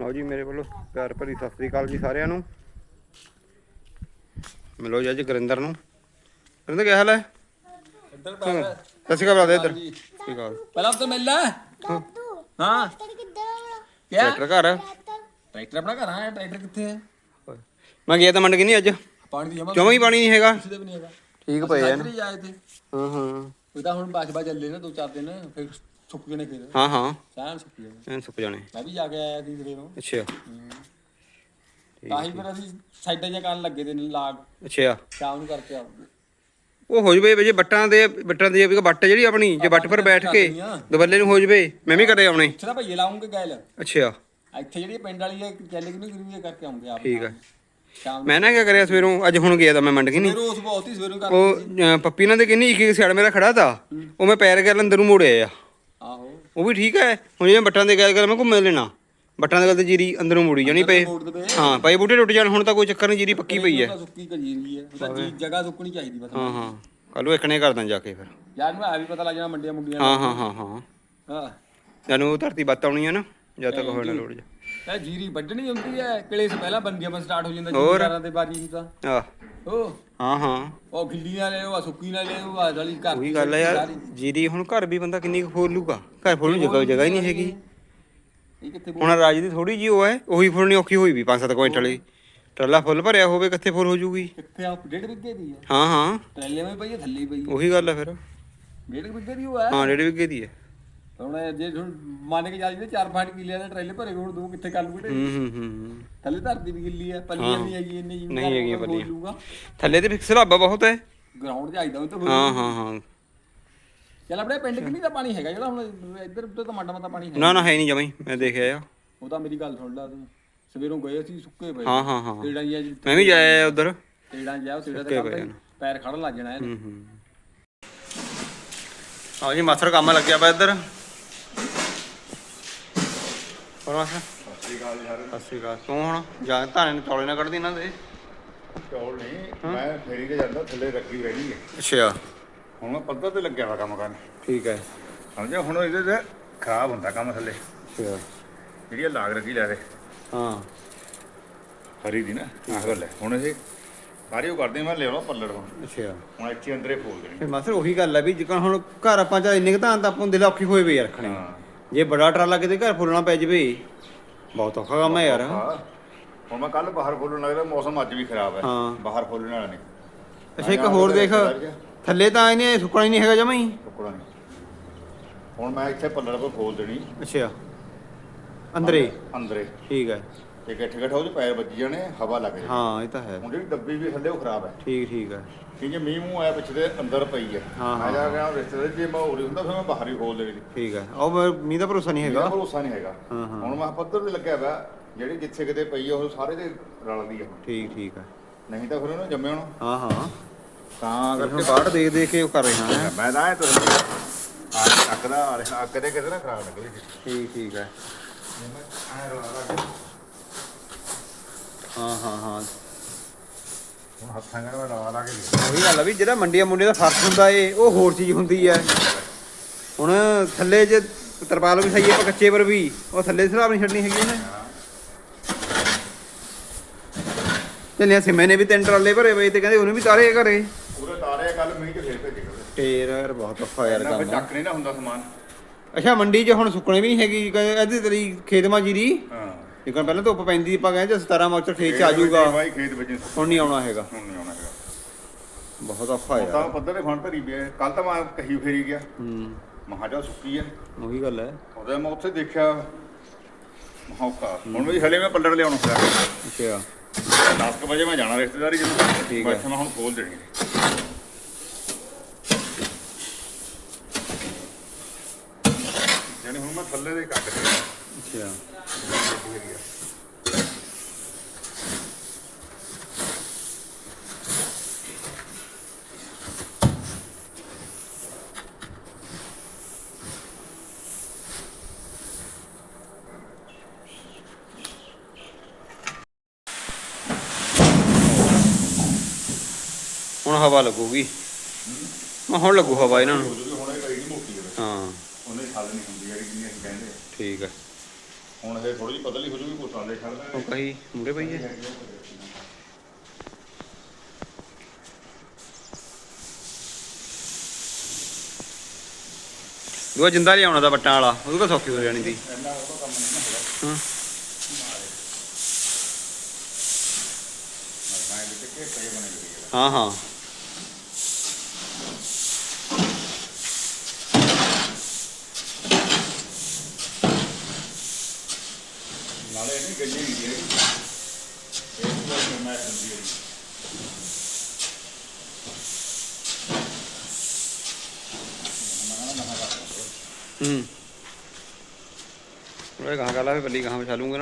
ਲਓ ਜੀ ਮੇਰੇ ਵੱਲੋਂ ਪਿਆਰ ਭਰੀ ਸਤਿ ਸ੍ਰੀ ਅਕਾਲ ਜੀ ਸਾਰਿਆਂ ਨੂੰ। ਮਿਲੋ ਜੀ ਅੱਜ ਗੁਰਿੰਦਰ ਨੂੰ। ਗੁਰਿੰਦਰ ਕੀ ਹਾਲ ਹੈ? ਇੱਧਰ ਸਤਿ ਸ਼੍ਰੀ ਅਕਾਲ ਇੱਧਰ। ਸਤਿ ਸ਼੍ਰੀ ਅਕਾਲ। ਪਹਿਲਾਂ ਤਾਂ ਮਿਲ ਲੈ। ਹਾਂ। ਟਰੈਕਟਰ ਘਰ ਹੈ? ਟਰੈਕਟਰ ਆਪਣਾ ਘਰ ਆ ਟਰੈਕਟਰ ਕਿੱਥੇ ਹੈ ਮੈਂ ਗਿਆ ਤਾਂ ਮੰਡ ਕੇ ਨਹੀਂ ਅੱਜ। ਪਾਣੀ ਦੀ ਜਮਾ ਜਮਾਂ ਹੀ ਪਾਣੀ ਨਹੀਂ ਹੈਗਾ? ਕਿਸੇ ਦੇ ਵੀ ਨਹੀਂ ਹੈਗਾ। ਠੀਕ ਪਏ ਆ ਹੀ ਹਾਂ ਉਹ ਤਾਂ ਹੁਣ ਬਾਸ਼ਬਾ ਚੱਲੇ ਨਾ ਦੋ ਚਾਰ ਦਿਨ ਫਿਰ ਸੁੱਕ ਗਏ ਨੇ ਫਿਰ। ਹਾਂ ਹਾਂ। ਸਾਨ ਸੁੱਕ ਗਏ ਐਨ ਸੁੱਕ ਜਾਣੇ। ਮੈਂ ਵੀ ਜਾ ਕੇ ਆਇਆ ਸੀ ਸਵੇਰ ਨੂੰ। ਅੱਛਾ। ਤਾਂ ਹੀ ਫਿਰ ਅਸੀਂ ਸਾਈਡਾਂ ਜਿਹਾ ਕਰਨ ਲੱਗੇ ਤੇ ਲਾਗ। ਅੱਛਾ। ਸ਼ਾਮ ਨੂੰ ਕਰਕੇ ਆਉਂਗੇ ਉਹ ਹੋ ਜਵੇ ਜੇ ਬੱਟਾਂ ਦੇ ਬੱਟਾਂ ਦੀ ਵੀ ਬੱਟ ਜਿਹੜੀ ਆਪਣੀ ਜੇ ਬੱਟ ਪਰ ਬੈਠ ਕੇ ਦਬੱਲੇ ਨੂੰ ਹੋ ਜਵੇ ਮੈਂ ਵੀ ਕਰੇ ਆਉਣੇ। ਇੱਥੇ ਤਾਂ ਭਈਏ ਲਾਉਂਗੇ ਗੈਲ। ਅੱਛਾ। ਇੱਥੇ ਜਿਹੜੀ ਪਿੰਡ ਵਾਲੀ ਹੈ ਚੱਲੇ ਕਿ ਨਹੀਂ ਕਰੀ ਕਰਕੇ ਆਉਂਗੇ ਆਪ। ਠੀਕ ਹੈ ਸ਼ਾਮ ਮੈਂ ਨਾ ਕੀ ਕਰਿਆ ਸਵੇਰੋਂ ਅੱਜ ਹੁਣ ਗਿਆ ਤਾਂ ਮੈਂ ਮੰਡ ਕੇ ਨਹੀਂ। ਨੂੰ ਰੋਜ਼ ਬਹੁਤ ਹੀ ਸਵੇਰ ਨੂੰ ਕਰਦੇ ਉਹ ਅ, ਪੱਪੀ ਨਾਲ ਦੇ ਕਿੰਨੀ ਇੱਕ ਇੱਕ ਸਿਆੜ ਮੇਰਾ ਖੜਾ ਤਾ। ਉਹ ਮੈਂ ਪੈਰ ਕੇ ਅੰਦਰ ਨੂੰ ਮੋੜਿਆ ਆ ਉਹ ਵੀ ਠੀਕ ਹੈ। ਹੁਣ ਜਿਵੇਂ ਬੱਟਾਂ ਦੇ ਗੱਲ ਕਰ ਮੈਂ ਘੁੰਮ ਲੈਣਾ। ਬੱਟਾਂ ਦੇ ਗੱਲ ਤੇ ਜੀਰੀ ਅੰਦਰੋਂ ਮੋੜੀ ਜਾਣੀ ਪਏ। ਹਾਂ ਪਏ ਬੂਟੇ ਟੁੱਟ ਜਾਣ ਹੁਣ ਤਾਂ ਕੋਈ ਚੱਕਰ ਨਹੀਂ ਜੀਰੀ ਪੱਕੀ ਪਈ ਹੈ। ਸੁੱਕੀ ਕਜੀਰੀ ਹੈ। ਉਹਦਾ ਜੀ ਜਗ੍ਹਾ ਸੁੱਕਣੀ ਚਾਹੀਦੀ ਬਸ। ਹਾਂ ਹਾਂ। ਕੱਲੂ ਇੱਕਨੇ ਕਰਦਾ ਜਾ ਕੇ ਫਿਰ। ਯਾਰ ਨੂੰ ਆ ਵੀ ਪਤਾ ਲੱਗ ਜਾਣਾ ਮੰਡੀਆਂ ਮੁੰਡੀਆਂ ਹਾਂ ਹਾਂ ਹਾਂ ਹਾਂ। ਹਾਂ। ਜਾਨੂੰ ਧਰਤੀ ਬੱਤ ਆਉਣੀ ਹੈ ਨਾ ਜਦ ਤੱਕ ਹੋਣਾ ਲੋੜ ਜਾ। ਇਹ ਜੀਰੀ ਵੱਢਣੀ ਹੁੰਦੀ ਹੈ ਕਿਲੇ ਸੇ ਪਹਿਲਾਂ ਬੰਦੀਆਂ ਮਨ ਸਟਾਰਟ ਹੋ ਜਾਂਦਾ ਹੋਰ? ਜੀਰੀਦਾਰਾਂ ਦੇ ਬਾਰੀ ਹੁੰਦਾ। ਆ ਉਹ ਹਾਂ ਹਾਂ। ਉਹ ਗਿੱਲੀ ਨਾਲ ਲੈ ਉਹ ਸੁੱਕੀ ਨਾਲ ਲੈ ਉਹ ਆ ਵਾਲੀ ਘਰ ਉਹੀ ਦੀ ਗੱਲ ਹੈ ਯਾਰ। ਜੀਰੀ ਹੁਣ ਘਰ ਵੀ ਬੰਦਾ ਕਿੰਨੀ ਕੁ ਫੋਲ ਲੂਗਾ ਘਰ ਫੋਲਣ ਜਗ੍ਹਾ ਜਗ੍ਹਾ ਹੀ ਨਹੀਂ ਹੈਗੀ। ਇਹ ਕਿੱਥੇ ਹੁਣ ਰਾਜ ਦੀ ਥੋੜੀ ਜੀ ਉਹ ਹੈ ਉਹੀ ਫੁੱਲਣੀ ਔਖੀ ਹੋਈ ਵੀ 5-7 ਕੁਇੰਟਲ ਦੀ ਟਰਾਲਾ ਫੁੱਲ ਭਰਿਆ ਹੋਵੇ ਕਿੱਥੇ ਫੁੱਲ ਹੋ ਜੂਗੀ? ਕਿੱਥੇ ਆ? ਡੇਢ ਵਿੱਗੇ ਦੀ ਹੈ ਹਾਂ ਹਾਂ। ਟਰੇਲੇ ਵਿੱਚ ਪਈ ਥੱਲੇ ਹੀ ਪਈ। ਉਹੀ ਗੱਲ ਹੈ ਫਿਰ। ਡੇਢ ਵਿੱਗੇ ਦੀ ਉਹ ਹੈ। ਹਾਂ ਡੇਢ ਵਿਗੇ ਦੀ ਹੈ। ਹੁਣ ਜੇ ਹੁਣ ਮੰਨ ਕੇ ਚੱਲ ਜੀ 4-5 ਕਿੱਲੇ ਦੇ ਟਰੇਲੇ ਭਰੇ ਹੋਣ ਦੋ ਕਿੱਥੇ ਕਰ ਲੂਗੇ ਹੂੰ ਹੂੰ ਹੂੰ। ਥੱਲੇ ਧਰਤੀ ਵੀ ਗਿੱਲੀ ਹੈ ਪੱਲੀਆਂ ਨਹੀਂ ਹੈਗੀ ਇੰਨੀ ਜੀ ਨਹੀਂ ਹੈਗੀਆਂ ਪੱਲੀਆਂ। ਥੱਲੇ ਤੇ ਫਿਕਸ ਲਾਬਾ ਬਹੁਤ ਹੈ। ਗਰਾਊਂਡ 'ਚ ਆਈਦਾ ਉਹ ਤਾਂ ਹਾਂ ਹਾਂ ਹਾਂ। ਚੱਲ ਆਪਣੇ ਪਿੰਡ ਕਿੰਨੀ ਦਾ ਪਾਣੀ ਹੈਗਾ ਜਿਹੜਾ ਹੁਣ ਇੱਧਰ ਉੱਧਰ ਤਾਂ ਮਾੜਾ ਮਾੜਾ ਪਾਣੀ ਹੈ ਨਾ ਨਾ ਹੈ ਨਹੀਂ ਜਮਾਈ ਮੈਂ ਦੇਖਿਆ ਆ। ਉਹ ਤਾਂ ਮੇਰੀ ਗੱਲ ਸੁਣ ਲਾ ਤੂੰ। ਸਵੇਰੋਂ ਗਏ ਸੀ ਸੁੱਕੇ ਪਏ। ਹਾਂ ਹਾਂ ਹਾਂ। ਤੇੜਾਂ ਜਿਹਾ ਮੈਂ ਵੀ ਜਾਇਆ ਉਧਰ। ਤੇੜਾਂ ਜਿਹਾ ਸੁੱਕੇ ਤੇ ਕੰਮ। ਪੈਰ ਖੜਨ ਲੱਗ ਜਾਣਾ ਹੂੰ ਹੂੰ। ਆਹ ਜੀ ਮਾਸਰ ਕੰਮ ਲੱਗਿਆ ਪਿਆ ਇੱਧਰ। ਹੋਰ ਮਾਸਰ ਸਤਿ ਸ਼੍ਰੀ ਅਕਾਲ ਸਾਰੇ ਅਕਾਲ ਤੂੰ ਹੁਣ ਜਾਂ ਧਾਨੇ ਨੂੰ ਤੌਲੇ ਨਾ ਕੱਢਦੀ ਇਹਨਾਂ ਦੇ? ਚੌਲ ਨਹੀਂ ਮੈਂ ਫੇਰੀ ਤੇ ਜਾਂਦਾ ਥੱਲੇ ਰੱਖੀ ਰਹਿਣੀ ਹੈ ਅੱਛਾ। ਹੁਣ ਮੈਂ ਪੱਧਰ ਤੇ ਲੱਗਿਆ ਵਾ ਕੰਮ ਕਰਨ। ਠੀਕ ਹੈ। ਸਮਝਿਆ? ਹੁਣ ਇਹਦੇ ਤੇ ਖਰਾਬ ਹੁੰਦਾ ਕੰਮ ਥੱਲੇ। ਅੱਛਾ। ਜਿਹੜੀ ਇਹ ਲਾਗ ਰੱਖੀ ਲੈ ਦੇ। ਹਾਂ। ਹਰੀ ਦੀ ਨਾ ਆਹ ਗੱਲ ਹੈ। ਹੁਣ ਇਹ ਸਾਰੀ ਉਹ ਕਰਦੇ ਮੈਂ ਲਿਆਉਣਾ ਪੱਲੜ ਹੁਣ। ਅੱਛਾ। ਹੁਣ ਇੱਥੇ ਅੰਦਰੇ ਫੋਲ ਦੇਣੀ। ਫਿਰ ਮਾਸਰ ਉਹੀ ਗੱਲ ਹੈ ਵੀ ਜਿੱਕਣ ਹੁਣ ਘਰ ਆਪਾਂ ਚਾ ਇੰਨੇ ਕੁ ਤਾਂ ਆਪਾਂ ਨੂੰ ਦਿਲ ਔਖੀ ਹੋਏ ਵੇ ਰੱਖਣੇ। ਜੇ ਬੜਾ ਟਰਾਲਾ ਕਿਤੇ ਘਰ ਫੁੱਲਣਾ ਪੈ ਜਵੇ ਬਹੁਤ ਔਖਾ ਕੰਮ ਹੈ ਯਾਰ। ਹਾਂ। ਹੁਣ ਮੈਂ ਕੱਲ ਬਾਹਰ ਫੋਲਣ ਲੱਗਦਾ ਮੌਸਮ ਅੱਜ ਵੀ ਖਰਾਬ ਹੈ। ਹਾਂ। ਬਾਹਰ ਫੋਲਣ ਵਾਲਾ ਨਹੀਂ ਅੱਛਾ ਇੱਕ ਹੋਰ ਦੇਖ। ਥੱਲੇ ਤਾਂ ਇਹਨੇ ਸੁੱਕਣਾ ਹੀ ਨਹੀਂ ਹੈਗਾ ਜਮਾ ਹੀ। ਟੁਕੜਾ ਨਹੀਂ। ਹੁਣ ਮੈਂ ਇੱਥੇ ਪੱਲੜ ਕੋ ਫੋਲ ਦੇਣੀ। ਅੱਛਾ। ਅੰਦਰੇ। ਅੰਦਰੇ। ਠੀਕ ਹੈ। ਤੇ ਗੱਠ ਗੱਠ ਉਹਦੇ ਪੈਰ ਵੱਜ ਜਾਣੇ ਹਵਾ ਲੱਗ ਜਾਣੀ। ਹਾਂ ਇਹ ਤਾਂ ਹੈ। ਹੁਣ ਜਿਹੜੀ ਡੱਬੀ ਵੀ ਥੱਲੇ ਉਹ ਖਰਾਬ ਹੈ। ਠੀਕ ਠੀਕ ਹੈ। ਕਿ ਜੇ ਮੀਂਹ ਮੂੰਹ ਆਇਆ ਪਿੱਛੇ ਦੇ ਅੰਦਰ ਪਈ ਹੈ। ਹਾਂ, ਮੈਂ ਜਾ ਗਿਆ ਰਿਸ਼ਤੇਦਾਰ ਜੇ ਮੈਂ ਹੋਰੀ ਹੁੰਦਾ ਫਿਰ ਮੈਂ ਬਾਹਰ ਹੀ ਖੋਲ ਦੇਣੀ। ਠੀਕ ਹੈ। ਉਹ ਮੈਂ- ਮੀਂਹ ਦਾ ਭਰੋਸਾ ਨਹੀਂ ਮੇਰਾ ਹੈਗਾ ਭਰੋਸਾ ਨਹੀਂ ਹੈਗਾ। ਹਾਂ, ਹਾਂ। ਹੁਣ ਮੈਂ ਪੱਧਰ ਤੇ ਲੱਗਿਆ ਪਿਆ ਜਿਹੜੀ ਜਿੱਥੇ ਕਿਤੇ ਪਈ ਆ ਉਹ ਸਾਰੇ ਦੇ ਰਲਦੀ ਆ। ਠੀਕ ਠੀਕ ਹੈ। ਨਹੀਂ ਤਾਂ ਫਿਰ ਉਹਨੂੰ ਜੰਮੇ ਹੁਣ ਹਾਂ ਹਾਂ। ਤਾਂ ਕਰਕੇ ਬਾਹਰ ਦੇਖ ਦੇਖ ਕੇ ਉਹ ਕਰ ਰਹੇ ਹਾਂ। ਮੈਂ ਤਾਂ ਇਹ ਤੁਸੀਂ ਆ ਅੱਗ ਦਾ ਅੱਗ ਦੇ ਕਿਤੇ ਨਾ ਖਰਾਬ ਨਿਕਲੀ ਠੀਕ ਠੀਕ ਹੈ। ਐ ਰਲਾ ਲਾ ਹਾਂ ਹਾਂ ਹਾਂ। ਹੁਣ ਹੱਥਾਂ ਨਾਲ ਰਲਾ ਲਾ ਕੇ ਦੇ। ਉਹੀ ਗੱਲ ਆ ਵੀ ਜਿਹੜਾ ਮੰਡੀਆਂ ਮੁੰਡੇ ਦਾ ਫ਼ਰਕ ਹੁੰਦਾ ਏ ਉਹ ਹੋਰ ਚੀਜ਼ ਹੁੰਦੀ ਹੈ ਹੁਣ ਥੱਲੇ ਜੇ ਤਰਪਾਲ ਵੀ ਸਹੀ ਹੈ ਪਰ ਕੱਚੇ ਪਰ ਵੀ ਉਹ ਥੱਲੇ ਸਰਾਬ ਨਹੀਂ ਛੱਡਣੀ ਹੈਗੀ ਉਹਨੇ ਚੱਲਿਆ ਸਿਮੇ ਨੇ ਵੀ ਤਿੰਨ ਟਰਾਲੇ ਭਰੇ ਪਏ ਤੇ ਕਹਿੰਦੇ ਉਹਨੂੰ ਵੀ ਤਾਰੇ ਘਰੇ। ਪੂਰੇ ਤਾਰੇ ਕੱਲ ਮੀਂਹ ਚ ਫੇਰ ਭੇਜੇ ਫੇਰ ਯਾਰ ਬਹੁਤ ਔਖਾ ਯਾਰ ਕੰਮ ਚੱਕ ਨਹੀਂ ਨਾ ਹੁੰਦਾ ਸਮਾਨ। ਅੱਛਾ ਮੰਡੀ 'ਚ ਹੁਣ ਸੁੱਕਣੇ ਵੀ ਨਹੀਂ ਹੈਗੀ ਕਹਿੰਦੇ ਇਹਦੀ ਤੇਰੀ ਖੇਤ ਮਾ ਜੀਰੀ। ਹਾਂ। ਜਿਕਣ ਪਹਿਲਾਂ ਧੁੱਪ ਪੈਂਦੀ ਆਪਾਂ ਕਹਿੰਦੇ 17 ਮਾਰਚ ਖੇਤ 'ਚ ਆ ਜਾਊਗਾ। ਭਾਈ ਖੇਤ ਵਿੱਚ ਹੁਣ ਨਹੀਂ ਆਉਣਾ ਹੈਗਾ। ਹੁਣ ਨਹੀਂ ਆਉਣਾ ਹੈਗਾ। ਬਹੁਤ ਔਖਾ ਹੁਣ ਤਾਂ ਯਾਰ। ਪੱਧਰ ਦੇ ਫਣ ਭਰੀ ਪਿਆ। ਕੱਲ ਤਾਂ ਮੈਂ ਕਹੀ ਫੇਰੀ ਗਿਆ। ਹੂੰ। ਮਹਾਜਾ ਸੁੱਕੀ ਹੈ ਉਹੀ ਗੱਲ ਹੈ। ਉਹਦੇ ਮੈਂ ਉੱਥੇ ਦੇਖਿਆ। ਮੌਕਾ ਹੁਣ ਵੀ ਹਲੇ ਮੈਂ ਪੱਲੜ ਲਿਆਉਣਾ ਪਿਆ ਅੱਛਾ। 10 ਵਜੇ ਮੈਂ ਜਾਣਾ ਰਿਸ਼ਤੇਦਾਰੀ ਠੀਕ ਜਿਹਨੂੰ ਹੈ। ਮੈਂ ਹੁਣ ਖੋਲ ਦੇਣੀ। ਯਾਨੀ ਹੁਣ ਮੈਂ ਥੱਲੇ ਦੇ ਕੱਟ ਕੇ ਅੱਛਾ। ਹੁਣ ਹਵਾ ਲੱਗੂਗੀ। ਹੁਣ ਲੱਗੂ ਹਵਾ ਇਹਨਾਂ ਨੂੰ ਕਿਉਂਕਿ ਹੁਣ ਇਹ ਕਰੀ ਨਹੀਂ ਮੋਟੀ ਹੈ ਹਾਂ ਉਹਨੇ ਛੱਲ ਨਹੀਂ ਹੁੰਦੀ ਜਿਹੜੀ ਜਿੰਨੀ ਅਸੀਂ ਕਹਿੰਦੇ ਠੀਕ ਹੈ ਹੁਣ ਇਹ ਥੋੜੀ ਜਿਹੀ ਪਤਲੀ ਹੋ ਜੂਗੀ ਕੋਸਾਂ ਦੇ ਖੜਦਾ ਉਹ ਕਹੀ ਮੂਰੇ ਪਈ ਹੈ ਦੂਆ ਜਿੰਦਾ ਲਿਆਉਣਾ ਦਾ ਵੱਟਾਂ ਵਾਲਾ ਉਹਦੇ ਕੋਲ ਸੌਖੀ ਹੋ ਜਾਣੀ ਸੀ। ਹਾਂ। ਹਾਂ ਹਾਂ। ਨਾਲੇ ਇਹਨੇ ਗੱਡੀ ਨਹੀਂ ਦੀ ਇਹ ਤੋਂ ਮੈਂ ਸੰਦੀ ਹੈ ਹੂੰ। ਉਹ ਕਹਾਂ ਕਾਲਾ ਫੇ ਬੱਲੀ ਕਹਾਂ ਵਿਛਾ ਲੂੰਗੇ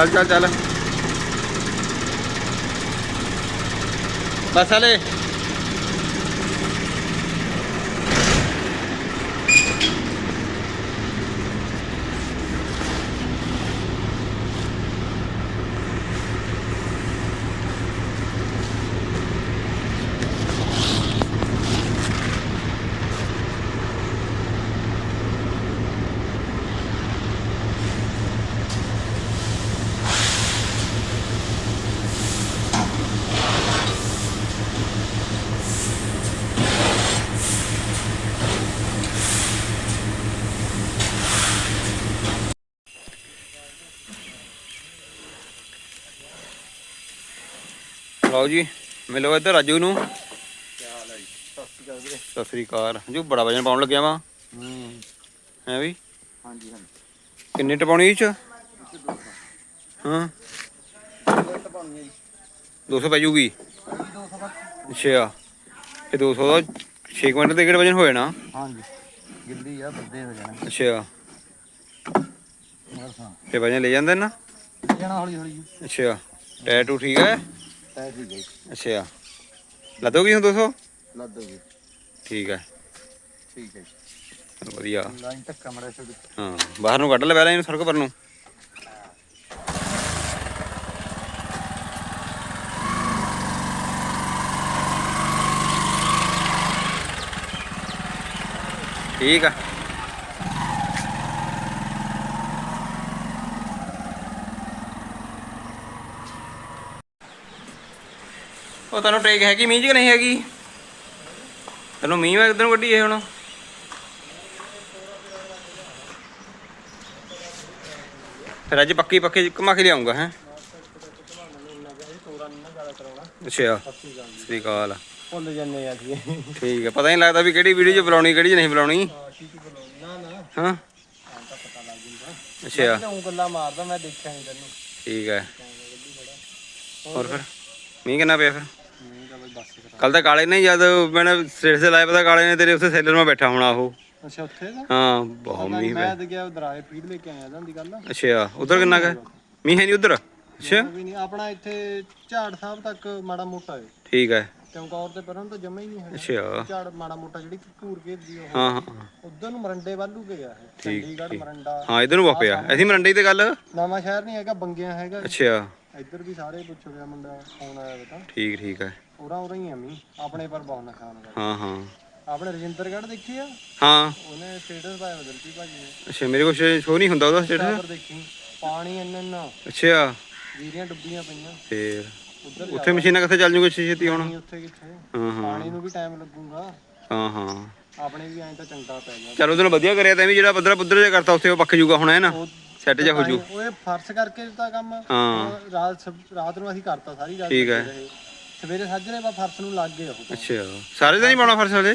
ਚੱਲ ਚੱਲ ਚੱਲ। ਬਸ ਹਲੇ ਲਓ ਜੀ ਮਿਲੋ ਇੱਧਰ ਰਾਜੂ ਨੂੰ। ਸਤਿ ਸ੍ਰੀ ਅਕਾਲ ਜੋ ਬੜਾ ਵਜਨ ਪਾਉਣ ਲੱਗਿਆ ਵਾ। ਹੂੰ। ਹੈ ਵੀ? ਹਾਂਜੀ ਹਾਂਜੀ। ਕਿੰਨੇ ਟਪਾਉਣੀ ਇਹ ਚ? ਹਾਂ। 200 ਪੈ ਜੂਗੀ ਅੱਛਾ। ਇਹ 200 ਦਾ 6 ਕੁਇੰਟਲ ਦੇ ਕਿਹੜੇ ਵਜਨ ਹੋਏ ਨਾ? ਹਾਂਜੀ। ਗਿੱਲੀ ਆ ਬੱਦੇ ਹੋ ਜਾਣਾ। ਅੱਛਾ। ਤੇ ਵਜਨ ਲੈ ਜਾਂਦੇ ਨਾ? ਜਾਣਾ ਹੌਲੀ ਹੌਲੀ ਅੱਛਾ ਟੈਟੂ ਠੀਕ ਹੈ ਤੈ ਠੀਕ ਹੈ ਅੱਛਾ। ਲੱਦੋਗੀ ਹੁਣ 200 ਲੱਦ ਠੀਕ ਹੈ। ਠੀਕ ਹੈ ਚਲੋ ਵਧੀਆ। ਲਾਈਨ ਧੱਕਾ ਮੜਾ ਛੋੜ ਹਾਂ ਬਾਹਰ ਨੂੰ ਕੱਢ ਲੈ ਪਹਿਲਾਂ ਇਹਨੂੰ ਸੜਕ ਪਰ ਨੂੰ। ਠੀਕ ਆ। ਉਹ ਤੈਨੂੰ ਟੇਕ ਹੈਗੀ ਮੀਂਹ ਕਿ ਨਹੀਂ ਹੈਗੀ? ਤੈਨੂੰ ਮੀਂਹ ਵਾ ਕਿੱਧਰ ਕੱਢੀ ਇਹ ਹੁਣ? ਫਿਰ ਅੱਜ ਪੱਕੀ ਪੱਕੀ ਘੁਮਾ ਕੇ ਲਿਆਉਂਗਾ ਹੈ? ਅੱਛਾ ਸ੍ਰੀ ਅਕਾਲ। ਭੁੱਲ ਜੰਨੇ ਆ ਜੀ ਠੀਕ ਹੈ ਪਤਾ ਨਹੀਂ ਲੱਗਦਾ ਵੀ ਕਿਹੜੀ ਵੀਡੀਓ ਚ ਬੁਲਾਉਣੀ ਕਿਹੜੀ ਚ ਨਹੀਂ ਬੁਲਾਉਣੀ। ਨਾ ਨਾ। ਹਾਂ? ਅੱਛਾ। ਤੂੰ ਗੱਲਾਂ ਮਾਰਦਾ ਮੈਂ ਦੇਖਿਆ ਨਹੀਂ ਤੈਨੂੰ। ਠੀਕ ਹੈ ਹੋਰ ਫਿਰ? ਮੀਂਹ ਕਿੰਨਾ ਪਿਆ ਫਿਰ? ਕੱਲ ਤਾਂ ਕਾਲੇ ਨੇ ਜਦ ਮੈਨੇ ਸਿਰ ਸੇ ਲਾਇਆ ਪਤਾ ਕਾਲੇ ਨੇ ਤੇਰੇ ਉੱਥੇ ਸੈਲਰ ਮੈਂ ਬੈਠਾ ਹੋਣਾ ਉਹ। ਅੱਛਾ ਉੱਥੇ ਦਾ ਹਾਂ ਬਹੁਤ ਮੀਂਹ ਮੈਂ ਤੇ ਗਿਆ ਦਰਾਏ ਫੀਡ ਲੈ ਕੇ ਆਇਆ ਜਾਂਦੀ ਗੱਲ। ਅੱਛਾ ਉਧਰ ਕਿੰਨਾ ਕੁ ਹੈ? ਮੀਂਹ ਹੈ ਨਹੀਂ ਉਧਰ? ਅੱਛਾ। ਵੀ ਨਹੀਂ ਆਪਣਾ ਇੱਥੇ ਝਾੜ ਸਾਹਿਬ ਤੱਕ ਮਾੜਾ ਮੋਟਾ ਹੈ। ਠੀਕ ਹੈ। ਚੌਂਕੌਰ ਤੇ ਪਰਾਂ ਤਾਂ ਜਮਾ ਹੀ ਨਹੀਂ ਹੈਗਾ। ਅੱਛਾ। ਝਾੜ ਮਾੜਾ ਮੋਟਾ ਜਿਹੜੀ ਘੂਰ ਘੇਰਦੀ ਉਹ। ਹਾਂ ਹਾਂ। ਉਧਰ ਨੂੰ ਮਰੰਡੇ ਵੱਲੂ ਕੇ ਗਿਆ ਹੈ। ਚੰਡੀਗੜ੍ਹ ਮਰੰਡਾ। ਹਾਂ ਇਧਰ ਨੂੰ ਵਾ ਪਿਆ ਅਸੀਂ ਮਰੰਡੇ ਦੀ ਤੇ ਗੱਲ? ਨਵਾਂ ਸ਼ਹਿਰ ਨਹੀਂ ਹੈਗਾ ਬੰਗਿਆ ਹੈਗਾ। ਅੱਛਾ। ਇੱਧਰ ਵੀ ਸਾਰੇ ਪੁੱਛ ਗਿਆ ਮੁੰਡਾ ਫੋਨ ਆਇਆ ਬਤਾ ਠੀਕ ਠੀਕ ਹੈ ਉਰਾਂ ਉਰਾਂ ਹੀ ਆ ਮੀ ਆਪਣੇ ਪਰ ਬਹੁਤ ਨੁਕਸਾਨ ਕਰ ਹਾਂ ਹਾਂ। ਆਪਣੇ ਰਜਿੰਦਰਗੜ੍ਹ ਦੇਖੀ ਆ? ਹਾਂ। ਉਹਨੇ ਸਟੇਟਸ ਪਾਇਆ ਬਦਲਤੀ ਭਾਜੀ ਨੇ। ਅੱਛਾ ਮੇਰੇ ਕੋਲ ਸ਼ੋ ਨਹੀਂ ਹੁੰਦਾ ਉਹਦਾ ਸਟੇਟਸ ਪਰ ਦੇਖੀ ਪਾਣੀ ਇੰਨਾ ਇੰਨਾ ਅੱਛਾ। ਵੀਰੀਆਂ ਡੁੱਬੀਆਂ ਪਈਆਂ। ਫੇਰ। ਉਧਰ ਉੱਥੇ ਮਸ਼ੀਨਾਂ ਕਿੱਥੇ ਚੱਲ ਜੂਗੀ ਛੇਤੀ ਹੁਣ? ਉੱਥੇ ਕਿੱਥੇ? ਹਾਂ ਹਾਂ। ਪਾਣੀ ਨੂੰ ਵੀ ਟਾਈਮ ਲੱਗੂਗਾ। ਹਾਂ ਹਾਂ। ਆਪਣੇ ਵੀ ਐਂ ਤਾਂ ਚੰਗਾ ਪੈ ਗਿਆ। ਚਲ ਉਹਦੋਂ ਵਧੀਆ ਕਰਿਆ ਤਾਂ ਵੀ ਜਿਹੜਾ ਬੱਦਰਾ ਬੁੱਦਰ ਜਿਹਾ ਕਰਤਾ ਉੱਥੇ ਉਹ ਪੱਕ ਜੂਗਾ ਹੁਣ ਹੈ ਨਾ? ਸੈੱਟ ਜਾ ਹੋ ਜੂ ਇਹ ਫਰਸ਼ ਕਰਕੇ ਦਿੱਤਾ ਕੰਮ ਹਾਂ। ਰਾਤ ਰਾਤ ਨੂੰ ਅਸੀਂ ਕਰਤਾ ਸਾਰੀ ਰਾਤ ਠੀਕ ਹੈ। ਸਵੇਰੇ ਸਾਜਰੇ ਬਾ ਫਰਸ਼ ਨੂੰ ਲੱਗ ਗਏ ਉਹ। ਅੱਛਾ ਸਾਰੇ ਤਾਂ ਨਹੀਂ ਪਾਉਣਾ ਫਰਸ਼ ਵਾਲੇ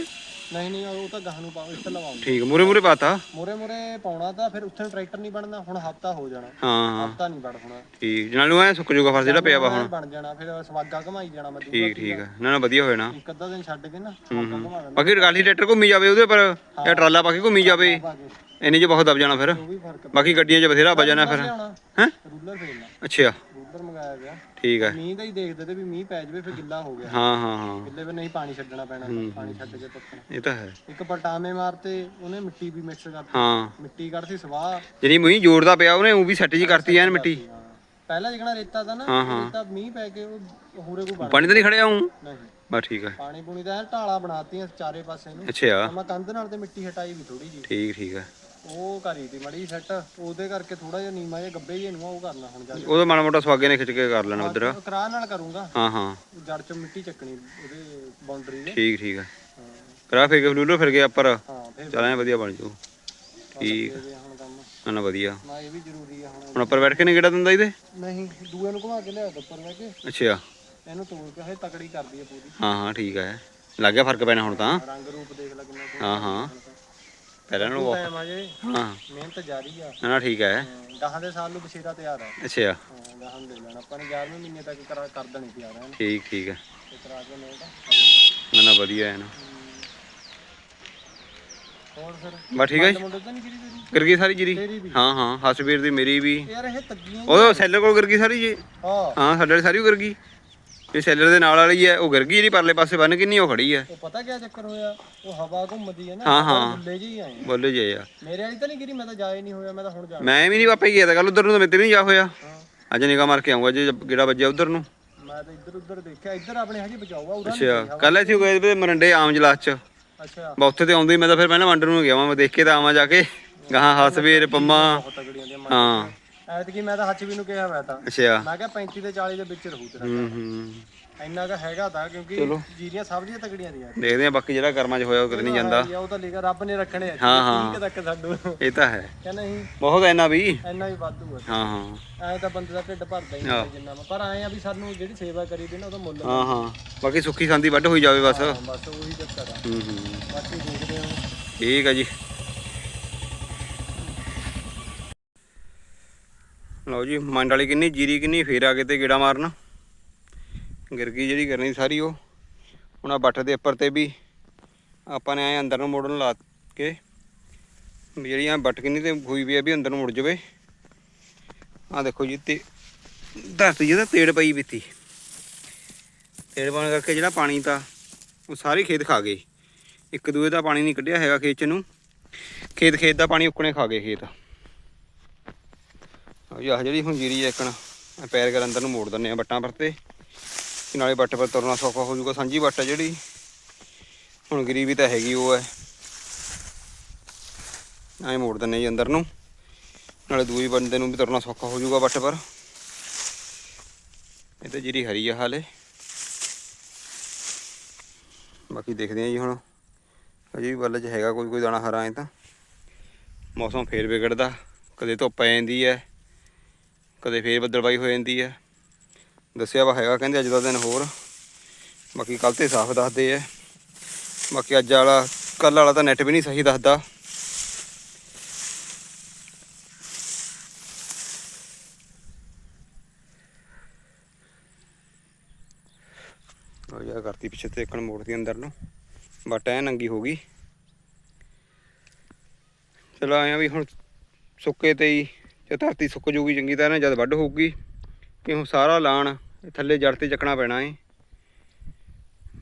ਨਹੀਂ ਨਹੀਂ ਉਹ ਤਾਂ ਗਾਹ ਨੂੰ ਪਾਉ ਇੱਥੇ ਲਵਾਉਂਗੇ। ਠੀਕ ਮੂਰੇ ਮੂਰੇ ਪਾਤਾ? ਮੋਰੇ ਮੋਰੇ ਪਾਉਣਾ ਤਾਂ ਫਿਰ ਉੱਥੇ ਟਰੈਕਟਰ ਨਹੀਂ ਬਣਨਾ ਹੁਣ ਹਫਤਾ ਹੋ ਜਾਣਾ। ਹਾਂ ਹਫਤਾ ਨਹੀਂ ਬੜ ਹੋਣਾ। ਠੀਕ ਜਨਾਲ ਨੂੰ ਐ ਸੁੱਕ ਜੂਗਾ ਫਰਸ਼ ਜਿਹੜਾ ਪਿਆ ਵਾ ਹੁਣ। ਬਣ ਜਾਣਾ ਫਿਰ ਸਵਾਗਾ ਘਮਾਈ ਜਾਣਾ ਮੈਂ ਠੀਕ ਠੀਕ ਹੈ ਨਾ ਨਾ ਵਧੀਆ ਹੋਇਆ ਨਾ। ਇੱਕ ਅੱਧਾ ਦਿਨ ਛੱਡ ਕੇ ਨਾ ਸਵਾਗਾ ਘਮਾ ਦੇਣਾ ਬਾਕੀ ਰਗਾਲੀ ਟਰੈਕਟਰ ਘੁੰਮੀ ਜਾਵੇ ਉਹਦੇ ਪਰ ਜਾਂ ਟਰਾਲਾ ਪਾ ਕੇ ਘੁੰਮੀ ਜਾਵੇ। ਪਾ ਕੇ। ਇੰਨੇ ਚ ਬਹੁਤ ਦਬ ਜਾਣਾ ਫਿਰ। ਉਹ ਵੀ ਫ਼ਰਕ ਬਾਕੀ ਗੱਡੀਆਂ 'ਚ ਬਥੇਰਾ ਵਜਣਾ ਫਿਰ। ਹੈ? ਰੂਲਰ ਫੇਰਨਾ ਅੱਛਾ। ਰੂਲਰ ਮੰਗਾਇਆ ਗਿਆ। ਠੀਕ ਹੈ ਮੀਂਹ ਦਾ ਹੀ ਦੇਖਦੇ ਤੇ ਵੀ ਮੀਂਹ ਪੈ ਜਾਵੇ ਫਿਰ ਗਿੱਲਾ ਹੋ ਗਿਆ। ਹਾਂ ਹਾਂ ਹਾਂ। ਗਿੱਲੇ ਵੀ ਨਹੀਂ ਪਾਣੀ ਛੱਡਣਾ ਪੈਣਾ ਪਾਣੀ ਛੱਡ ਕੇ ਪੱਕਣਾ ਇਹ ਤਾਂ ਹੈ। ਇੱਕ ਪਲਟਾਵੇਂ ਮਾਰਤੇ ਉਹਨੇ ਮਿੱਟੀ ਵੀ ਮਿਕਸ ਕਰਤੀ। ਹਾਂ। ਮਿੱਟੀ ਕੱਢਤੀ ਸਵਾਹ। ਜਿਹੜੀ ਮੂੰਹ ਜੋੜਦਾ ਪਿਆ ਉਹਨੇ ਉਹ ਵੀ ਸੈੱਟ ਜੀ ਕਰਤੀ ਐਨ ਮਿੱਟੀ। ਪਹਿਲਾਂ ਜਿਹੜਾ ਰੇਤਾ ਦਾ ਨਾ। ਰੇਤਾ ਮੀਂਹ ਪੈ ਕੇ ਉਹ ਹੋਰੇ ਕੋ ਬਣ ਪਾਣੀ ਤਾਂ ਨਹੀਂ ਖੜਿਆ ਹੂੰ ਨਹੀਂ। ਬਸ ਠੀਕ ਹੈ ਪਾਣੀ ਪੂਣੀ ਦਾ ਢਾਲਾ ਬਣਾਤੀਆਂ ਚਾਰੇ ਪਾਸੇ ਨੂੰ। ਅੱਛਾ। ਮੈਂ ਕੰਧ ਨਾਲ ਤੇ ਮਿੱਟੀ ਹਟਾਈ ਵੀ ਥੋੜੀ ਜੀ ਠੀਕ ਠੀਕ ਹੈ ਉਹ ਕਰੀ ਤੀ ਮੜੀ ਸੈੱਟ ਉਹਦੇ ਕਰਕੇ ਥੋੜਾ ਜਿਹਾ ਨੀਮਾ ਜਿਹਾ ਗੱਬੇ ਜਿਹੇ ਨੂੰ ਆ, ਉਹ ਕਰਨਾ ਹੁਣ ਜਾ ਕੇ। ਉਹਦਾ ਮਾੜਾ ਮੋਟਾ ਸਵਾਗੇ ਨੇ ਖਿੱਚ ਕੇ ਕਰ ਲੈਣਾ ਉਧਰ। ਉਹ ਕਰਾ ਨਾਲ ਕਰੂੰਗਾ। ਹਾਂ ਹਾਂ। ਜੜ ਚ ਮਿੱਟੀ ਚੱਕਣੀ ਉਹਦੇ ਬਾਉਂਡਰੀ ਦੇ। ਠੀਕ ਠੀਕ ਹੈ ਹਾਂ। ਕਰਾ ਫੇਰ ਕੇ ਫਲੂਲੋ ਫਿਰ ਗਿਆ ਉੱਪਰ ਹਾਂ ਫਿਰ ਚੱਲ ਐਂ ਵਧੀਆ ਬਣ ਜੂ। ਠੀਕ। ਹੁਣ ਕੰਮ। ਨਾ ਨਾ ਵਧੀਆ। ਨਾ ਇਹ ਵੀ ਜ਼ਰੂਰੀ ਆ ਹੁਣ। ਹੁਣ ਉੱਪਰ ਬੈਠ ਕੇ ਨੇ ਕਿਹੜਾ ਦਿੰਦਾ ਇਹਦੇ? ਨਹੀਂ ਦੂਏ ਨੂੰ ਘੁਮਾ ਕੇ ਲਿਆ ਉੱਪਰ ਲੈ ਕੇ। ਅੱਛਾ। ਇਹਨੂੰ ਤੋੜ ਕੇ ਹੇ ਤਕੜੀ ਕਰਦੀ ਆ ਪੂਰੀ। ਹਾਂ ਹਾਂ ਠੀਕ ਹੈ ਲੱਗ ਗਿਆ ਫ਼ਰਕ ਪੈਣਾ ਹੁਣ ਤਾਂ। ਰੰਗ ਰੂਪ ਦੇਖ ਲੈ ਕਿੰਨਾ ਕੁ ਹਾਂ। ਹਾਂ ਪਹਿਲਾਂ ਨੂੰ ਟਾਈਮ ਆ ਜੇ। ਹਾਂ। ਮਿਹਨਤ ਜਾਰੀ ਆ। ਨਾ ਨਾ ਠੀਕ ਹੈ ਹਾਂ, ਗਾਹਾਂ ਦੇ ਸਾਲ ਨੂੰ ਬਸ਼ੀਰਾ ਤਿਆਰ ਆ। ਅੱਛਾ। ਹਾਂ ਗਾਹਾਂ ਨੂੰ ਦੇ ਲੈਣਾ। ਆਪਾਂ ਨੇ 11ਵੇਂ ਮਹੀਨੇ ਤੱਕ ਕਰਾ ਕਰ ਦੇਣੀ ਤਿਆਰ ਹੈ ਠੀਕ ਠੀਕ ਹੈ ਤੇ ਕਰਾ ਕੇ ਮਿਹਨਤ ਨਾ ਨਾ ਵਧੀਆ ਹੈ ਨਾ। ਹੋਰ ਫਿਰ? ਬਸ ਠੀਕ ਹੈ ਜੀ। ਮੁੰਡੇ ਤਾਂ ਨਹੀਂ ਗਿਰੀ ਤੇਰੀ? ਗਈ ਸਾਰੀ ਜੀਰੀ ਤੇਰੀ ਵੀ? ਹਾਂ ਹਾਂ ਹਸਬੀਰ ਦੀ ਮੇਰੀ ਵੀ। ਯਾਰ ਇਹ ਤੱਗੀਆਂ ਉਹ ਸੈਲਰ ਕੋਲ ਗਈ ਸਾਰੀ ਜੀ? ਹਾਂ। ਹਾਂ ਸਾਡੇ ਵਾਲੀ ਸਾਰੀ ਗਈ। ਇਹ ਸੈਲਰ ਦੇ ਨਾਲ ਵਾਲੀ ਹੈ ਉਹ ਗਿਰ ਗਈ ਜਿਹੜੀ ਪਰਲੇ ਪਾਸੇ ਬੰਨ ਕਿੰਨੀ ਉਹ ਖੜੀ ਹੈ। ਉਹ ਪਤਾ ਕੀ ਚੱਕਰ ਹੋਇਆ? ਉਹ ਹਵਾ ਘੁੰਮਦੀ ਹੈ ਨਾ ਹਾਂ, ਹਾਂ। ਬੁੱਲੇ ਜਿਹੀ ਆਏ ਆ। ਬੋਲੇ ਜੇ ਆ। ਮੇਰੇ ਵਾਲੀ ਤਾਂ ਨਹੀਂ ਗਿਰੀ ਮੈਂ ਤਾਂ ਜਾਏ ਨਹੀਂ ਹੋਇਆ ਮੈਂ ਤਾਂ ਹੁਣ ਜਾਣਾ। ਮੈਂ ਵੀ ਨਹੀਂ ਵਾਪਸ ਗਿਆ ਤਾਂ ਕੱਲ ਉਧਰ ਨੂੰ ਤਾਂ ਮੇਰੇ ਤੇ ਵੀ ਨਹੀਂ ਜਾ ਹੋਇਆ। ਅੱਜ ਨਿਗਾ ਮਾਰ ਕੇ ਆਉਂਗਾ ਜੇ ਗੇੜਾ ਵੱਜਿਆ ਉਧਰ ਨੂੰ। ਮੈਂ ਤਾਂ ਇੱਧਰ ਉੱਧਰ ਦੇਖਿਆ ਇੱਧਰ ਆਪਣੇ ਹਜੇ ਬਚਾਊਗਾ ਉਰਾਂ ਅੱਛਾ ਕੱਲ ਅਸੀਂ ਗਏ ਤੇ ਮਰੰਡੇ ਆਮ ਜਲਾਸ ਚ। ਅੱਛਾ। ਬਾ ਉੱਥੇ ਤੇ ਆਉਂਦੀ ਮੈਂ ਤਾਂ ਫਿਰ ਪਹਿਲਾਂ ਵੰਡਰ ਨੂੰ ਗਿਆ ਮੈਂ ਦੇਖ ਕੇ ਤਾਂ ਆਵਾਂ ਜਾ ਕੇ। ਗਾਹਾਂ ਹਸਵੀਰ ਪੰਮਾ। ਬਹੁਤ ਤਗੜੀਆਂ ਦੀਆਂ ਹਾਂ। ਐਤਕੀ ਮੈਂ ਤਾਂ ਹੱਚ ਵੀ ਨੂੰ ਕਿਹਾ ਤਾਂ। ਅੱਛਾ। ਮੈਂ ਕਿਹਾ 35 ਤੇ 40 ਦੇ ਵਿੱਚ ਰਹੂ ਤੇਰਾ। ਹੂੰ ਹੂੰ। ਇੰਨਾ ਕੁ ਹੈਗਾ ਤਾਂ ਕਿਉਂਕਿ ਜੀਰੀਆਂ ਸਭ ਦੀਆਂ ਤਗੜੀਆਂ ਦੀਆਂ। ਦੇਖਦੇ ਆ ਬਾਕੀ ਜਿਹੜਾ ਕਰਮਾਂ 'ਚ ਹੋਇਆ ਉਹ ਕਿਤੇ ਨਹੀਂ ਜਾਂਦਾ। ਉਹ ਤਾਂ ਲਿਖਿਆ ਰੱਬ ਨੇ ਰੱਖਣੇ ਆ। ਹਾਂ, ਹਾਂ। ਤੱਕ ਸਾਨੂੰ ਇਹ ਤਾਂ ਹੈ। ਕਹਿੰਦਾ ਨਹੀਂ। ਬਹੁਤ ਐਨਾ ਵੀ। ਇੰਨਾ ਵੀ ਵਾਧੂ ਆ। ਹਾਂ ਹਾਂ। ਐ ਤਾਂ ਬੰਦੇ ਦਾ ਢਿੱਡ ਭਰਦਾ ਹੀ ਨਹੀਂ ਜਿੰਨਾ। ਪਰ ਐ ਆ ਵੀ ਸਾਨੂੰ ਜਿਹੜੀ ਸੇਵਾ ਕਰੀ ਦੀ ਨਾ ਉਹਦਾ ਮੁੱਲ ਹਾਂ ਹਾਂ। ਬਾਕੀ ਸੁੱਖੀ ਸੰਦੀ ਵੱਢ ਹੋਈ ਜਾਵੇ ਬਸ। ਬਸ ਉਹੀ ਚੱਕਰ ਆ। ਹੂੰ ਹੂੰ। ਬਾਕੀ ਦੇਖਦੇ ਹਾਂ। ਠੀਕ ਹੈ ਜੀ। ਲਓ ਜੀ, ਮੰਡ ਵਾਲੀ ਕਿੰਨੀ, ਜੀਰੀ ਕਿੰਨੀ, ਫੇਰ ਆ ਕੇ ਤੇ ਗੇੜਾ ਮਾਰਨਾ। ਗਿਰਗੀ ਜਿਹੜੀ ਕਰਨੀ ਸਾਰੀ ਉਹ। ਹੁਣ ਆ ਬੱਟ ਦੇ ਉੱਪਰ ਤੇ ਵੀ ਆਪਾਂ ਨੇ ਐ ਅੰਦਰ ਨੂੰ ਮੋੜਨ ਲਾ ਕੇ ਵੀ ਜਿਹੜੀ ਆ ਬੱਟ ਕਿੰਨੀ ਤੇ ਹੋਈ ਵੀ ਆ ਵੀ ਅੰਦਰ ਨੂੰ ਮੁੜ ਜਾਵੇ। ਆ ਦੇਖੋ ਜੀ, ਤੇ ਧਰਤੀ ਜਿਹਦਾ ਤੇੜ ਪਈ ਵੀ ਤੇੜ ਪਾਉਣ ਕਰਕੇ ਜਿਹੜਾ ਪਾਣੀ ਤਾਂ ਉਹ ਸਾਰੇ ਖੇਤ ਖਾ ਗਏ। ਇੱਕ ਦੂਏ ਦਾ ਪਾਣੀ ਨਹੀਂ ਕੱਢਿਆ ਹੈਗਾ ਖੇਤ ਚ ਨੂੰ। ਖੇਤ ਖੇਤ ਦਾ ਪਾਣੀ ਉੱਕਣੇ ਖਾ ਗਏ ਖੇਤ। ਆ ਜੀ ਆਹ ਜਿਹੜੀ ਹੁਣ ਜੀਰੀ ਹੈ ਪੈਰ ਕਰ ਅੰਦਰ ਨੂੰ ਮੋੜ ਦਿੰਨੇ ਆ ਬੱਟਾਂ ਪਰ ਤੇ ਕਿ ਨਾਲੇ ਬੱਟ ਪਰ ਤੁਰਨਾ ਸੌਖਾ ਹੋ ਜਾਊਗਾ, ਸਾਂਝੀ ਬੱਟ ਹੈ ਜਿਹੜੀ। ਹੁਣ ਗਰੀਬੀ ਤਾਂ ਹੈਗੀ ਉਹ ਹੈ। ਐਂ ਮੋੜ ਦਿੰਨੇ ਜੀ ਅੰਦਰ ਨੂੰ। ਨਾਲੇ ਦੂਈ ਬੰਦੇ ਨੂੰ ਵੀ ਤੁਰਨਾ ਸੌਖਾ ਹੋ ਜਾਊਗਾ ਬੱਟ ਪਰ। ਇਹ ਤਾਂ ਜੀਰੀ ਹਰੀ ਆ ਹਾਲੇ ਬਾਕੀ ਦੇਖਦੇ ਆ ਜੀ ਹੁਣ। ਅਜੇ ਵੀ ਬੱਲ 'ਚ ਹੈਗਾ ਕੋਈ ਕੋਈ ਦਾਣਾ ਹਰਾ ਐ ਤਾਂ। ਮੌਸਮ ਫੇਰ ਵਿਗੜਦਾ, ਕਦੇ ਧੁੱਪ ਆ ਜਾਂਦੀ ਹੈ। ਕਦੇ ਫੇਰ ਬੱਦਲਬਾਈ ਹੋ ਜਾਂਦੀ ਹੈ। ਦੱਸਿਆ ਵਾ ਹੈਗਾ, ਕਹਿੰਦੇ ਅੱਜ ਦਾ ਦਿਨ ਹੋਰ। ਬਾਕੀ ਕੱਲ ਤੇ ਸਾਫ਼ ਦੱਸਦੇ ਐ ਬਾਕੀ ਅੱਜ ਵਾਲਾ ਕੱਲ ਵਾਲਾ ਤਾਂ ਨੈਟ ਵੀ ਨਹੀਂ ਸਹੀ ਦੱਸਦਾ। ਉਹ ਯਾ ਕਰਤੀ ਪਿੱਛੇ ਤੇ ਇੱਕਣ ਮੋੜਦੀ ਅੰਦਰ ਨੂੰ। ਬਟ ਐ ਨੰਗੀ ਹੋ ਗਈ। ਚਲੋ ਆਇਆ ਵੀ ਹੁਣ ਸੁੱਕੇ ਤੇ ਹੀ ਜੇ ਧਰਤੀ ਸੁੱਕ ਜੂਗੀ ਚੰਗੀ ਤਰ੍ਹਾਂ ਜਦ ਵੱਢ ਹੋਊਗੀ ਕਿ ਹੁਣ ਸਾਰਾ ਲਾਣ ਥੱਲੇ ਜੜ ਤੇ ਚੱਕਣਾ ਪੈਣਾ ਏ।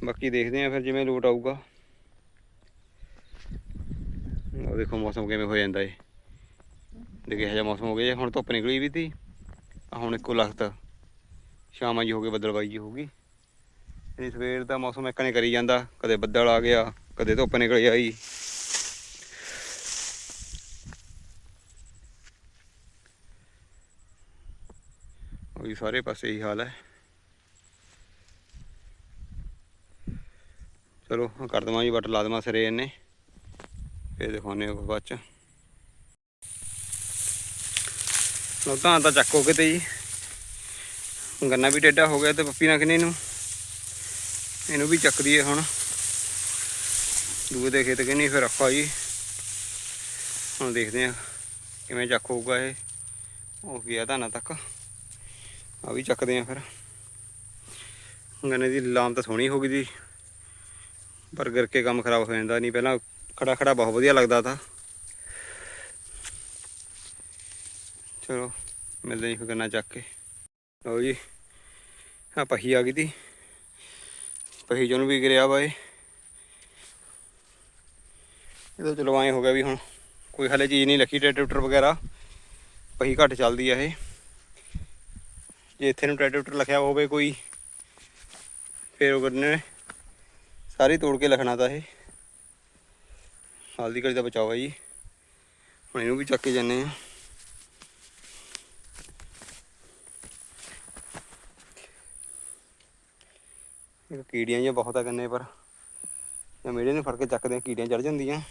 ਬਾਕੀ ਦੇਖਦੇ ਆ ਫਿਰ ਜਿਵੇਂ ਲੋਟ ਆਊਗਾ। ਉਹ ਦੇਖੋ ਮੌਸਮ ਕਿਵੇਂ ਹੋ ਜਾਂਦਾ ਏ। ਦੇਖੇ ਜਿਹਾ ਮੌਸਮ ਹੋ ਗਿਆ ਜੇ, ਹੁਣ ਧੁੱਪ ਨਿਕਲੀ ਵੀ ਤੀ ਆਹ ਹੁਣ ਇੱਕੋ ਲਖਤ ਸ਼ਾਮਾਂ ਜੀ ਹੋ ਗਏ ਬੱਦਲਬਾਈ ਜੀ ਹੋ ਗਈ। ਇਹ ਸਵੇਰ ਦਾ ਮੌਸਮ ਇੱਕ ਨੇ ਕਰੀ ਜਾਂਦਾ, ਕਦੇ ਬੱਦਲ ਆ ਗਿਆ, ਕਦੇ ਧੁੱਪ ਨਿਕਲ ਆਈ। ਵੀ ਸਾਰੇ ਪਾਸੇ ਇਹੀ ਹਾਲ ਹੈ। ਚਲੋ ਕਰ ਦਵਾਂ ਜੀ ਬਟ ਲਾ ਦਵਾਂ ਸਿਰੇ ਇਹਨੇ। ਫੇਰ ਦਿਖਾਉਨੇ ਆ ਬਾਅਦ ਚ। ਲੋ ਤਾਂ ਤਾਂ ਚੱਕੋ ਕਿਤੇ ਜੀ। ਗੰਨਾ ਵੀ ਟੇਢਾ ਹੋ ਗਿਆ ਤੇ ਪੱਪੀ ਨਾ ਕਿਨੇ ਨੂੰ ਇਹਨੂੰ ਵੀ ਚੱਕ ਦਈਏ ਹੁਣ। ਦੂਏ ਦੇ ਖੇਤ ਕਿੰਨੀ ਫਿਰ ਰੱਖਾ ਜੀ। ਹੁਣ ਦੇਖਦੇ ਆ ਕਿਵੇਂ ਚੱਕ ਹੋਊਗਾ ਇਹ। ਉਹ ਗਿਆ ਧਾਨਾ ਤੱਕ। ਆ ਵੀ ਚੱਕਦੇ ਆ ਫਿਰ। ਗੰਨੇ ਦੀ ਲਾਮ ਤਾਂ ਸੋਹਣੀ ਹੋ ਗਈ ਦੀ। ਪਰ ਗਿਰ ਕੇ ਕੰਮ ਖਰਾਬ ਹੋ ਜਾਂਦਾ, ਨਹੀਂ ਪਹਿਲਾਂ ਖੜਾ ਖੜਾ ਬਹੁਤ ਵਧੀਆ ਲੱਗਦਾ ਤਾ। ਚਲੋ, ਮਿਲਦੇ ਜੀ ਫਿਰ ਗੰਨਾ ਚੱਕ ਕੇ। ਲਓ ਜੀ ਆ ਪਹੀ ਆ ਗਈ ਤੀ ਪਹੀ ਚੋਂ ਵੀ ਗਿਰਿਆ ਵਾ ਇਹ। ਇਹ ਤਾਂ ਚਲੋ ਐਂ ਹੋ ਗਿਆ ਵੀ ਹੁਣ ਕੋਈ ਹਲੇ ਚੀਜ਼ ਨਹੀਂ ਲੱਗੀ ਟਰੈਕਟਰ ਵਗੈਰਾ। ਪਹੀ ਘੱਟ ਚੱਲਦੀ ਆ ਇਹ। ਜੇ ਇੱਥੇ ਨੂੰ ਟਰੈਕਟਰ ਲਿਖਿਆ ਹੋਵੇ ਕੋਈ, ਫਿਰ ਉਹ ਨੇ। ਸਾਰੀ ਤੋੜ ਕੇ ਲਿਖਣਾ ਤਾਂ ਇਹ। ਹਲਦੀ ਘੜੀ ਦਾ ਬਚਾਓ ਹੈ ਜੀ। ਹੁਣ ਇਹਨੂੰ ਵੀ ਚੱਕ ਕੇ ਜਾਂਦੇ ਆ ਇਹ ਕੀੜੀਆਂ ਜਿਹੀਆਂ ਬਹੁਤ ਆ ਕੰਨੇ ਪਰ। ਜਾਂ ਮੇਰੇ ਨੂੰ ਫੜ ਕੇ ਚੱਕਦੇ ਆ, ਕੀੜੀਆਂ ਚੜ ਜਾਂਦੀਆਂ।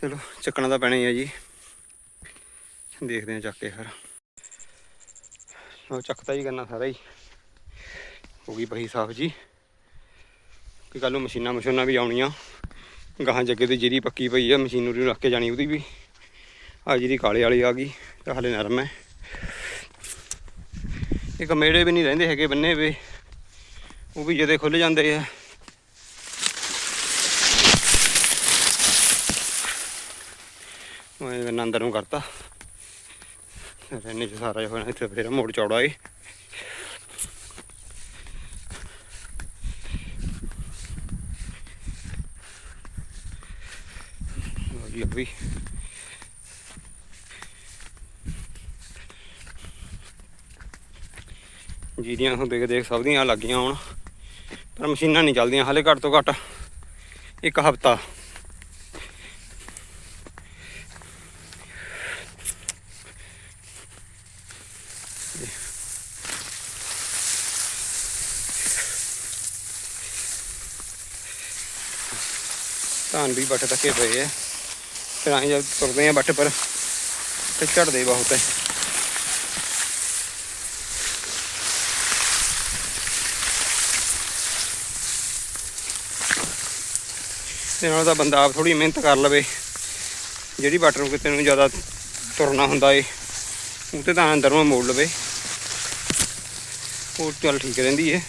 ਚਲੋ, ਚੱਕਣਾ ਤਾਂ ਪੈਣਾ ਹੀ ਆ ਜੀ। ਦੇਖਦੇ ਆ ਚੱਕ ਕੇ ਫਿਰ। ਉਹ ਚੱਕਤਾ ਹੀ ਕਰਨਾ ਸਾਰਾ ਹੀ। ਹੋ ਗਈ ਪਹੀ ਸਾਫ਼ ਜੀ। ਕਿ ਕੱਲ ਨੂੰ ਮਸ਼ੀਨਾਂ ਮਸ਼ੀਨਾਂ ਵੀ ਆਉਣੀਆਂ। ਗਾਹਾਂ ਜੱਗੇ ਦੀ ਜਿਹੜੀ ਪੱਕੀ ਪਈ ਆ ਮਸ਼ੀਨਰੀ ਨੂੰ ਰੱਖ ਕੇ ਜਾਣੀ ਉਹਦੀ ਵੀ। ਆ ਜਿਹੜੀ ਕਾਲੇ ਵਾਲੀ ਆ ਗਈ, ਤਾਂ ਹਲੇ ਨਰਮ ਹੈ। ਇਹ ਕਮੇੜੇ ਵੀ ਨਹੀਂ ਰਹਿੰਦੇ ਹੈਗੇ ਬੰਨੇ ਵੇ। ਉਹ ਵੀ ਜਦੇ ਖੁੱਲ ਜਾਂਦੇ ਆ। ਮੈਂ ਅੰਦਰ ਨੂੰ ਕਰਤਾ। ਇਹਨੇ ਚ ਸਾਰਾ ਹੋਣਾ, ਇੱਥੇ ਫੇਰ ਮੋੜ ਚੌੜਾ ਏ। ਜੀ ਅਭੀ ਜੀਰੀਆਂ ਹੁਣ ਦੇਖ ਦੇਖ ਸਭ ਦੀਆਂ ਲੱਗੀਆਂ ਹੁਣ, ਪਰ ਮਸ਼ੀਨਾਂ ਨਹੀਂ ਚੱਲਦੀਆਂ, ਹਾਲੇ ਘੱਟ ਤੋਂ ਘੱਟ ਇੱਕ ਹਫਤਾ। ਧਾਨ ਵੀ ਬੱਟ ਤੱਕੇ ਪਏ ਐ ਫਿਰ ਅਸੀਂ ਜਦ ਤੁਰਦੇ ਆ ਬੱਟ ਪਰ, ਤੇ ਝੜਦੇ ਬਹੁਤ ਐ ਤੇ ਨਾਲ ਤਾਂ ਬੰਦਾ ਆਪ ਥੋੜੀ ਮਿਹਨਤ ਕਰ ਲਵੇ। ਜਿਹੜੀ ਬੱਟ ਨੂੰ ਕਿਤੇ ਨੂੰ ਜ਼ਿਆਦਾ ਤੁਰਨਾ ਹੁੰਦਾ ਏ, ਉਹ ਤੇ ਤਾਂ ਅੰਦਰ ਨੂੰ ਮੋੜ ਲਵੇ। ਉਹ ਚੱਲ ਠੀਕ ਰਹਿੰਦੀ ਏ।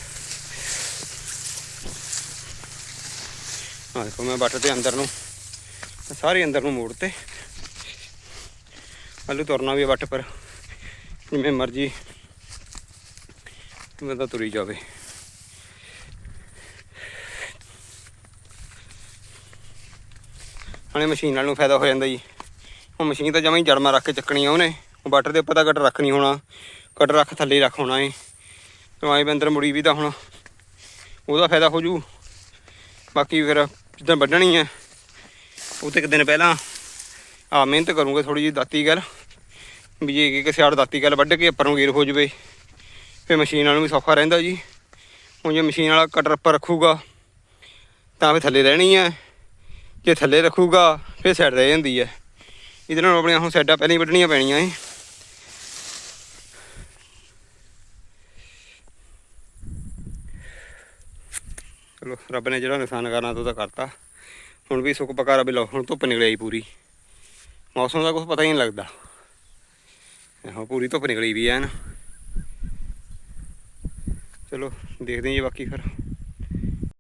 ਦੇਖੋ ਮੈਂ ਬੱਟ 'ਤੇ ਅੰਦਰ ਨੂੰ ਸਾਰੇ ਅੰਦਰ ਨੂੰ ਮੋੜ ਤੇ ਹਲੂ ਤੁਰਨਾ ਵੀ ਆ ਬੱਟ ਪਰ, ਜਿਵੇਂ ਮਰਜ਼ੀ ਮੈਂ ਤਾਂ ਤੁਰੀ ਜਾਵੇ। ਹਣੇ ਮਸ਼ੀਨ ਨਾਲ ਨੂੰ ਫਾਇਦਾ ਹੋ ਜਾਂਦਾ ਜੀ। ਉਹ ਮਸ਼ੀਨ ਤਾਂ ਜਮਾਂ ਹੀ ਜੜਮਾ ਰੱਖ ਕੇ ਚੱਕਣੀ ਆ ਉਹਨੇ। ਉਹ ਬੱਟ ਦੇ ਉੱਪਰ ਤਾਂ ਕਟਰ ਰੱਖ ਨਹੀਂ ਹੋਣਾ। ਕਟਰ ਰੱਖ ਥੱਲੇ ਰੱਖ ਹੋਣਾ ਏ। ਤੇ ਆਏ ਬੰਦਰ ਮੁੜੀ ਵੀ ਤਾਂ ਹੁਣ ਉਹਦਾ ਫਾਇਦਾ ਹੋ ਜੂ। ਬਾਕੀ ਫਿਰ ਜਿੱਦਾਂ ਵੱਢਣੀ ਹੈ? ਉਹ ਤੇ ਇੱਕ ਦਿਨ ਪਹਿਲਾਂ ਆ ਮਿਹਨਤ ਕਰੂੰਗੇ ਥੋੜੀ ਜਿਹੀ ਦਾਤੀ ਗੱਲ, ਵੀ ਜੇ ਇੱਕ ਸਿਆੜ ਦਾਤੀ ਗੱਲ ਵੱਢ ਕੇ ਉੱਪਰ ਨੂੰ ਗੇਰ ਹੋ ਜਵੇ, ਫਿਰ ਮਸ਼ੀਨ ਵਾਲ ਨੂੰ ਵੀ ਸੌਖਾ ਰਹਿੰਦਾ ਜੀ। ਹੁਣ ਜੇ ਮਸ਼ੀਨ ਵਾਲਾ ਕਟਰ ਉੱਪਰ ਰੱਖੂਗਾ, ਤਾਂ ਫਿਰ ਥੱਲੇ ਰਹਿਣੀ ਹੈ। ਜੇ ਥੱਲੇ ਰੱਖੂਗਾ, ਫਿਰ ਸਾਈਡ ਰਹਿ ਜਾਂਦੀ ਹੈ। ਇਹਦੇ ਨਾਲ ਆਪਣੀਆਂ ਹੁਣ ਸਾਈਡਾਂ ਪਹਿਲਾਂ ਹੀ ਵੱਢਣੀਆਂ ਪੈਣੀਆਂ ਏ। ਚਲੋ, ਰੱਬ ਨੇ ਜਿਹੜਾ ਨੁਕਸਾਨ ਕਰਨਾ ਤਾਂ ਉਹਦਾ ਕਰਤਾ। ਹੁਣ ਵੀ ਸੁੱਕ ਪਕਾ ਰੱਬ ਲਓ, ਹੁਣ ਧੁੱਪ ਨਿਕਲ ਆਈ ਪੂਰੀ। ਮੌਸਮ ਦਾ ਕੁਝ ਪਤਾ ਹੀ ਨਹੀਂ ਲੱਗਦਾ। ਹਾਂ ਪੂਰੀ ਧੁੱਪ ਨਿਕਲੀ ਵੀ ਐਨ। ਚਲੋ, ਦੇਖਦੇ ਹਾਂ ਜੀ ਬਾਕੀ ਫਿਰ।